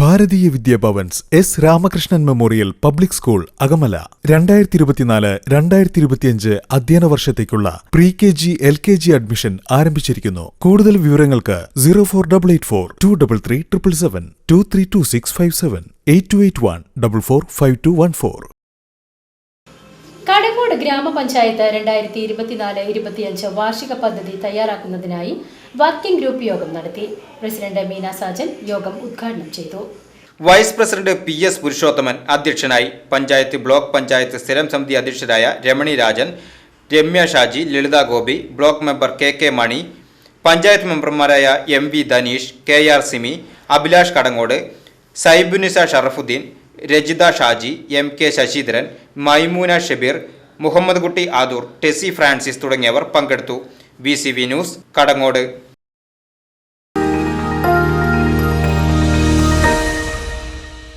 Bharatiya Vidya Bhavan's S Ramakrishnan memorial public school Akamala. രണ്ടായിരത്തി ഇരുപത്തിനാല് രണ്ടായിരത്തി ഇരുപത്തിയഞ്ച് അധ്യയന വർഷത്തേക്കുള്ള pre K G L K G admission ആരംഭിച്ചിരിക്കുന്നു. കൂടുതൽ വിവരങ്ങൾക്ക് zero four double eight four two double three triple seven two three two six five seven eight two eight one double four five two one four Kadakode ഗ്രാമപഞ്ചായത്ത് രണ്ടായിരത്തി ഇരുപത്തിനാല് ഇരുപത്തിയഞ്ച് വാർഷിക പദ്ധതി തയ്യാറാക്കുന്നതിനായി working group യോഗം നടത്തി. പ്രസിഡന്റ് മീന സാജൻ യോഗം ഉദ്ഘാടനം ചെയ്തു. Vice president P S Purushothaman അധ്യക്ഷനായി പഞ്ചായത്ത് ബ്ലോക്ക് പഞ്ചായത്ത് സ്ഥിരം സമിതി അധ്യക്ഷരായ Ramani Rajan Ramya Shaji Lalitha Gopi block member K K Mani panchayat മെമ്പർമാരായ M V Dhaneesh K R Simi Abhilash Kadangode Saibunnisa Sharafudheen Rajitha Shaji M K Sasidharan Maimoona Shabeer Muhammad Kutty Adoor Tessy Francis തുടങ്ങിയവർ പങ്കെടുത്തു. V news Kadangode.